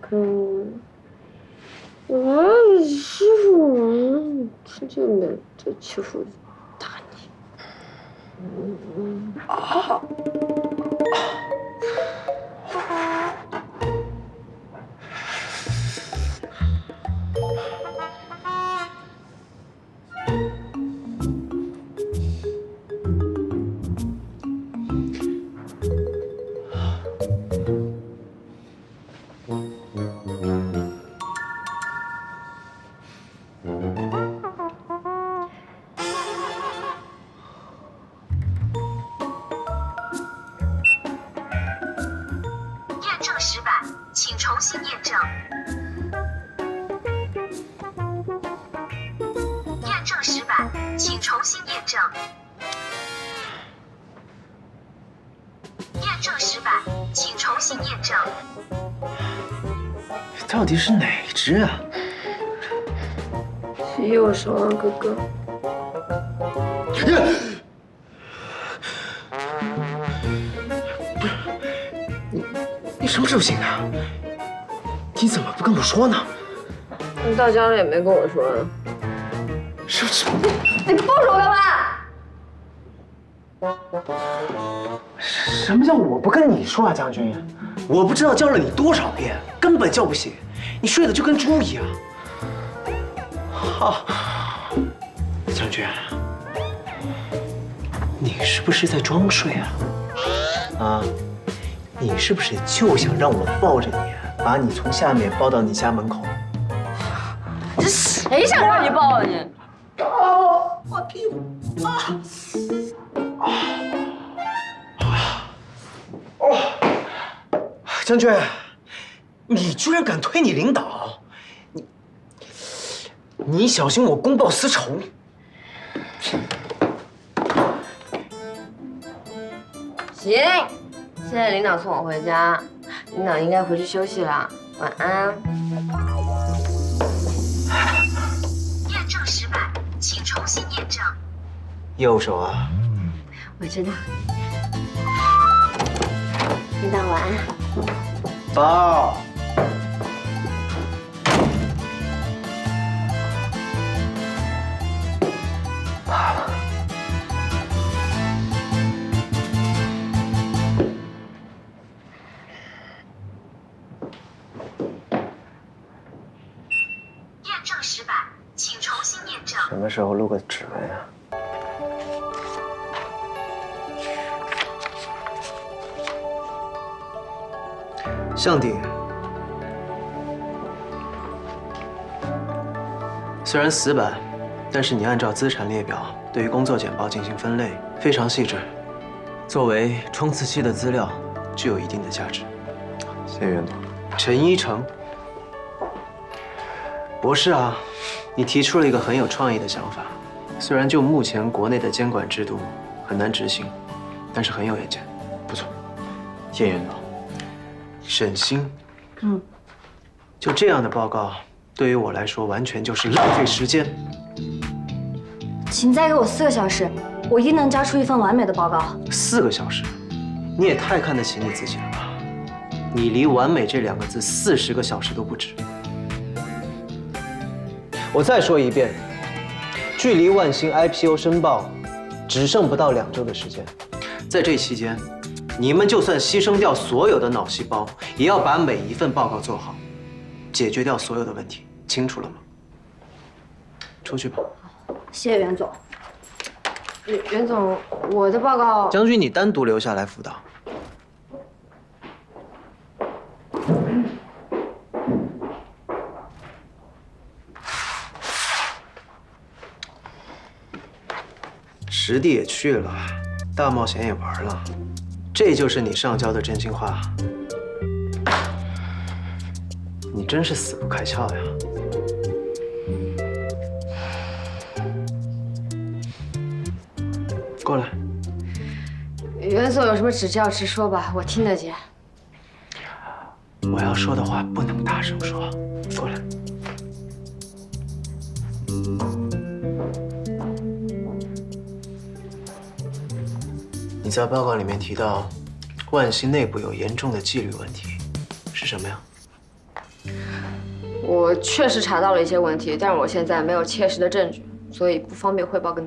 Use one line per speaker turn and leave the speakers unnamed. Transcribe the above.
不要再小看我了。我要是欺负我，吃就没再欺负打你。
啊验证失败，请重新验证。验证失败，请重新验证。验证失败，请重新验证。
到底是哪只啊？
是右手啊，哥哥。
你你什么时候醒的？你怎么不跟我说呢？
你到家了也没跟我说啊？
是不是
你抱着我干嘛？
什么叫我不跟你说啊，将军？我不知道叫了你多少遍，根本叫不醒，你睡得就跟猪一样。好，将军，你是不是在装睡啊？啊，你是不是就想让我抱着你，把你从下面抱到你家门口？
这谁想让你抱啊你？
啊，我屁股啊！啊哦，将军，你居然敢推你领导，你你小心我公报私仇！
行，现在领导送我回家，领导应该回去休息了，晚安。
验证失败，请重新验证。
右手啊，
我知道。领导晚安。
抱。什么时候录个指纹啊？向鼎，虽然死板，但是你按照资产列表对于工作简报进行分类，非常细致，作为冲刺期的资料，具有一定的价值。谢谢袁总。陈一成，博士啊，你提出了一个很有创意的想法，虽然就目前国内的监管制度很难执行，但是很有远见，不错。谢谢袁总。沈星，
嗯，
就这样的报告，对于我来说完全就是浪费时间。
请再给我四个小时，我一定能交出一份完美的报告。
四个小时，你也太看得起你自己了吧？你离完美这两个字四十个小时都不止。我再说一遍，距离万兴 IPO 申报只剩不到两周的时间，在这期间，你们就算牺牲掉所有的脑细胞，也要把每一份报告做好，解决掉所有的问题。清楚了吗？出去吧。
谢谢袁总。
袁袁总，我的报告。
将军，你单独留下来辅导。实地也去了，大冒险也玩了，这就是你上交的真心话。你真是死不开窍呀！过来。
袁总有什么指教直说吧，我听得见。
我要说的话不能大声说，过来。你在报告里面提到，万兴内部有严重的纪律问题，是什么呀？
我确实查到了一些问题，但是我现在没有切实的证据，所以不方便汇报更多。